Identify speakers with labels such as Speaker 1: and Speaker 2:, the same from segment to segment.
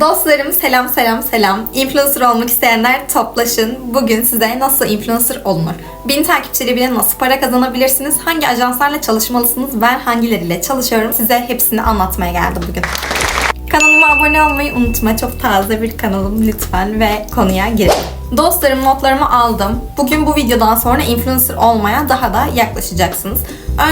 Speaker 1: Dostlarım selam selam selam. Influencer olmak isteyenler toplaşın. Bugün size nasıl influencer olunur? Bin takipçiyle bile nasıl para kazanabilirsiniz? Hangi ajanslarla çalışmalısınız? Ben hangileriyle çalışıyorum? Size hepsini anlatmaya geldim bugün. Kanalıma abone olmayı unutma. Çok taze bir kanalım lütfen ve konuya girelim. Dostlarım notlarımı aldım. Bugün bu videodan sonra influencer olmaya daha da yaklaşacaksınız.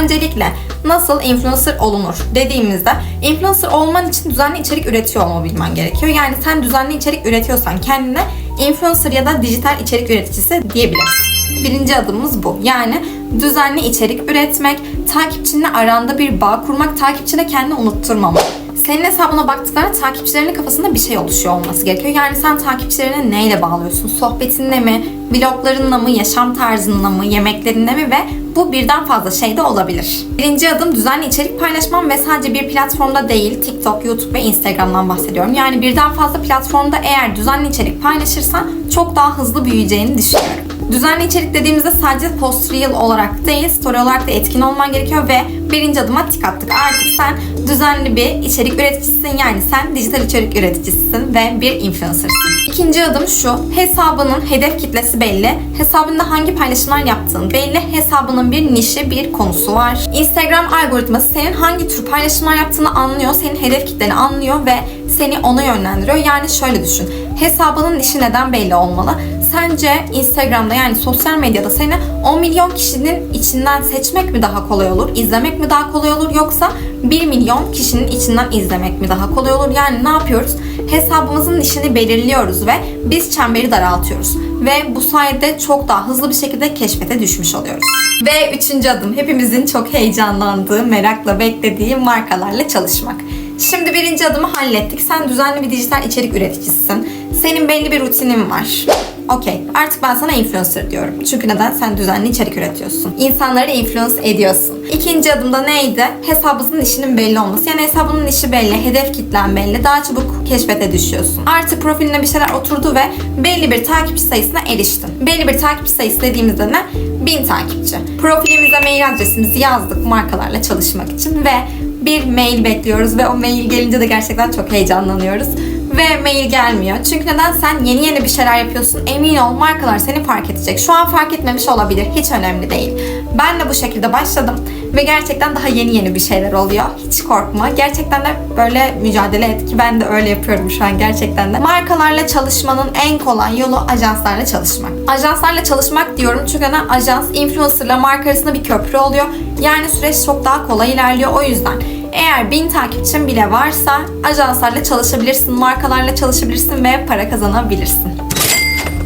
Speaker 1: Öncelikle nasıl influencer olunur dediğimizde influencer olman için düzenli içerik üretiyor olma bilmen gerekiyor. Yani sen düzenli içerik üretiyorsan kendine influencer ya da dijital içerik üreticisi diyebiliriz. Birinci adımımız bu. Yani düzenli içerik üretmek, takipçinle aranda bir bağ kurmak, takipçine kendini unutturmamak. Senin hesabına baktıklarında takipçilerinin kafasında bir şey oluşuyor olması gerekiyor. Yani sen takipçilerine neyle bağlıyorsun? Sohbetinle mi, vloglarınla mı, yaşam tarzınla mı, yemeklerinle mi ve bu birden fazla şey de olabilir. Birinci adım düzenli içerik paylaşmam ve sadece bir platformda değil TikTok, YouTube ve Instagram'dan bahsediyorum. Yani birden fazla platformda eğer düzenli içerik paylaşırsan çok daha hızlı büyüyeceğini düşünüyorum. Düzenli içerik dediğimizde sadece post reel olarak değil, story olarak da etkin olman gerekiyor ve birinci adıma tik attık. Artık sen düzenli bir içerik üreticisisin yani sen dijital içerik üreticisisin ve bir influencer'sın. İkinci adım şu, hesabının hedef kitlesi belli, hesabında hangi paylaşımlar yaptığın belli, hesabının bir nişi, bir konusu var. Instagram algoritması senin hangi tür paylaşımlar yaptığını anlıyor, senin hedef kitleni anlıyor ve seni ona yönlendiriyor. Yani şöyle düşün, hesabının nişi neden belli olmalı? Sence Instagram'da yani sosyal medyada seni 10 milyon kişinin içinden seçmek mi daha kolay olur? izlemek mi daha kolay olur? Yoksa 1 milyon kişinin içinden izlemek mi daha kolay olur? Yani ne yapıyoruz? Hesabımızın işini belirliyoruz ve biz çemberi daraltıyoruz. Ve bu sayede çok daha hızlı bir şekilde keşfete düşmüş oluyoruz. Ve üçüncü adım hepimizin çok heyecanlandığı, merakla beklediği markalarla çalışmak. Şimdi birinci adımı hallettik. Sen düzenli bir dijital içerik üreticisisin. Senin belli bir rutinin var. Okey. Artık ben sana influencer diyorum. Çünkü neden? Sen düzenli içerik üretiyorsun. İnsanları influence ediyorsun. İkinci adımda neydi? Hesabınızın işinin belli olması. Yani hesabının işi belli, hedef kitlen belli. Daha çabuk keşfete düşüyorsun. Artık profiline bir şeyler oturdu ve belli bir takipçi sayısına eriştin. Belli bir takipçi sayısı dediğimizde ne? 1000 takipçi. Profilimize mail adresimizi yazdık markalarla çalışmak için ve bir mail bekliyoruz ve o mail gelince de gerçekten çok heyecanlanıyoruz ve mail gelmiyor. Çünkü neden sen yeni yeni bir şeyler yapıyorsun emin ol markalar seni fark edecek. Şu an fark etmemiş olabilir hiç önemli değil. Ben de bu şekilde başladım ve gerçekten daha yeni yeni bir şeyler oluyor. Hiç korkma. Gerçekten de böyle mücadele et ki ben de öyle yapıyorum şu an gerçekten de. Markalarla çalışmanın en kolay yolu ajanslarla çalışmak. Ajanslarla çalışmak diyorum çünkü neden? Ajans influencerla marka arasında bir köprü oluyor. Yani süreç çok daha kolay ilerliyor o yüzden. Eğer 1000 takipçin bile varsa ajanslarla çalışabilirsin, markalarla çalışabilirsin ve para kazanabilirsin.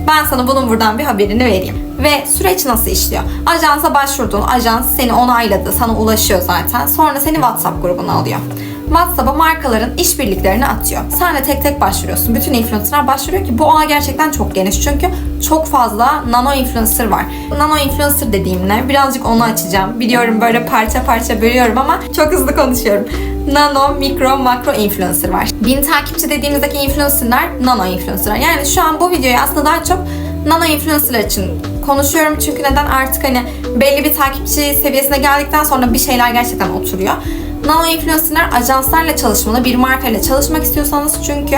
Speaker 1: Ben sana bunun buradan bir haberini vereyim. Ve süreç nasıl işliyor? Ajansa başvurdun, ajans seni onayladı, sana ulaşıyor zaten. Sonra seni WhatsApp grubuna alıyor. WhatsApp'a markaların işbirliklerini atıyor. Sen de tek tek başvuruyorsun. Bütün influencerlar başvuruyor ki bu ağ gerçekten çok geniş. Çünkü çok fazla nano influencer var. Nano influencer dediğim ne? Birazcık onu açacağım. Biliyorum böyle parça parça bölüyorum ama çok hızlı konuşuyorum. Nano, mikro, makro influencer var. Bin takipçi dediğimizdeki influencerlar nano influencerlar. Yani şu an bu videoyu aslında daha çok nano influencerlar için konuşuyorum. Çünkü neden artık hani belli bir takipçi seviyesine geldikten sonra bir şeyler gerçekten oturuyor. Nano influencerlar ajanslarla çalışmalı, bir markayla çalışmak istiyorsanız çünkü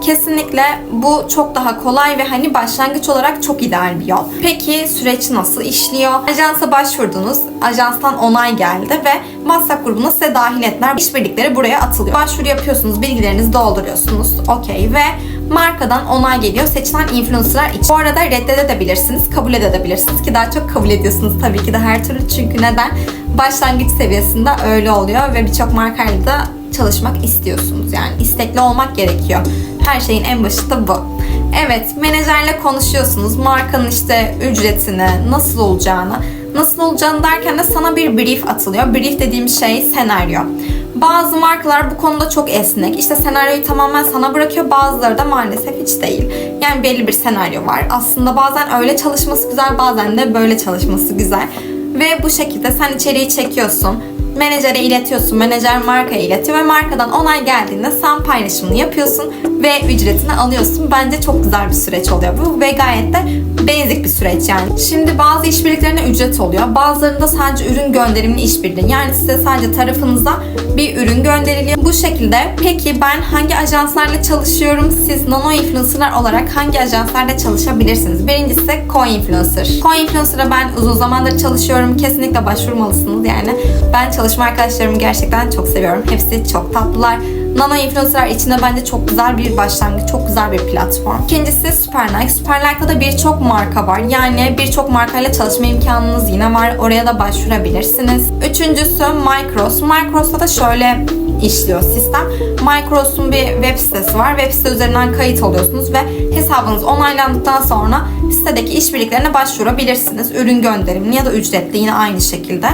Speaker 1: kesinlikle bu çok daha kolay ve hani başlangıç olarak çok ideal bir yol. Peki süreç nasıl işliyor? Ajansa başvurdunuz, ajanstan onay geldi ve WhatsApp grubuna size dahil ettiler. İşbirlikleri buraya atılıyor. Başvuru yapıyorsunuz, bilgilerinizi dolduruyorsunuz. Okey ve markadan onay geliyor seçilen influencerlar için. Bu arada reddedebilirsiniz, kabul edebilirsiniz ki daha çok kabul ediyorsunuz tabii ki de her türlü. Çünkü neden? Başlangıç seviyesinde öyle oluyor ve birçok markayla da çalışmak istiyorsunuz. Yani istekli olmak gerekiyor. Her şeyin en başı da bu. Evet, menajerle konuşuyorsunuz. Markanın işte ücretini, nasıl olacağını. Nasıl olacağını derken de sana bir brief atılıyor. Brief dediğim şey senaryo. Bazı markalar bu konuda çok esnek. İşte senaryoyu tamamen sana bırakıyor. Bazıları da maalesef hiç değil. Yani belli bir senaryo var. Aslında bazen öyle çalışması güzel, bazen de böyle çalışması güzel. Ve bu şekilde sen içeriği çekiyorsun. Menajere iletiyorsun. Menajer markaya iletiyor ve markadan onay geldiğinde sen paylaşımını yapıyorsun ve ücretini alıyorsun. Bence çok güzel bir süreç oluyor bu ve gayet de Basic bir süreç yani. Şimdi bazı işbirliklerine ücret oluyor. Bazılarında sadece ürün gönderimli işbirliği. Yani size sadece tarafınıza bir ürün gönderiliyor. Bu şekilde. Peki ben hangi ajanslarla çalışıyorum? Siz nano influencerlar olarak hangi ajanslarla çalışabilirsiniz? Birincisi Co-Influencer. Co-Influencer'a ben uzun zamandır çalışıyorum. Kesinlikle başvurmalısınız. Yani ben çalışma arkadaşlarımı gerçekten çok seviyorum. Hepsi çok tatlılar. Nano influencer içinde bence çok güzel bir başlangıç, çok güzel bir platform. İkincisi Supernike. Supernike'da da birçok marka var. Yani birçok markayla çalışma imkanınız yine var. Oraya da başvurabilirsiniz. Üçüncüsü Micros. Micros'ta da şöyle işliyor sistem. Micros'un bir web sitesi var. Web site üzerinden kayıt oluyorsunuz ve hesabınız onaylandıktan sonra sitedeki işbirliklerine başvurabilirsiniz. Ürün gönderimli ya da ücretli yine aynı şekilde.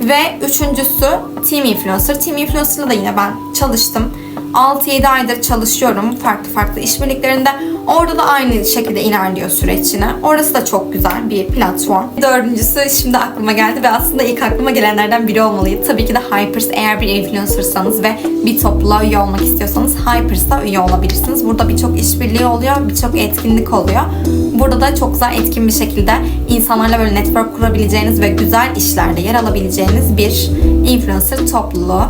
Speaker 1: Ve üçüncüsü Team Influencer. Team Influencer'la da yine ben çalıştım. 6-7 aydır çalışıyorum farklı farklı işbirliklerinde. Orada da aynı şekilde ilerliyor süreç yine. Orası da çok güzel bir platform. Dördüncüsü şimdi aklıma geldi ve aslında ilk aklıma gelenlerden biri olmalıydı. Tabii ki de Hypers eğer bir influencersanız ve bir topluluğa üye olmak istiyorsanız Hypers'a üye olabilirsiniz. Burada birçok işbirliği oluyor, birçok etkinlik oluyor. Burada da çok güzel etkin bir şekilde insanlarla böyle network kurabileceğiniz ve güzel işlerde yer alabileceğiniz bir influencer topluluğu.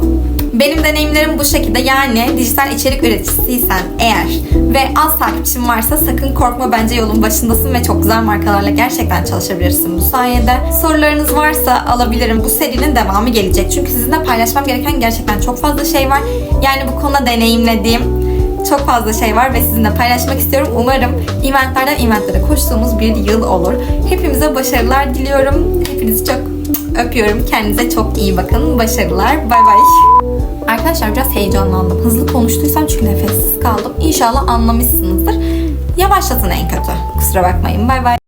Speaker 1: Benim deneyimlerim bu şekilde yani dijital içerik üreticisiysen eğer ve az takipçin varsa sakın korkma bence yolun başındasın ve çok güzel markalarla gerçekten çalışabilirsin bu sayede. Sorularınız varsa alabilirim. Bu serinin devamı gelecek. Çünkü sizinle paylaşmam gereken gerçekten çok fazla şey var. Yani bu konuda deneyimlediğim çok fazla şey var ve sizinle paylaşmak istiyorum. Umarım eventlerden eventlere koştuğumuz bir yıl olur. Hepimize başarılar diliyorum. Hepinizi çok öpüyorum. Kendinize çok iyi bakın. Başarılar. Bay bay. Arkadaşlar biraz heyecanlandım. Hızlı konuştuysam çünkü nefessiz kaldım. İnşallah anlamışsınızdır. Yavaşlatın en kötü. Kusura bakmayın. Bay bay.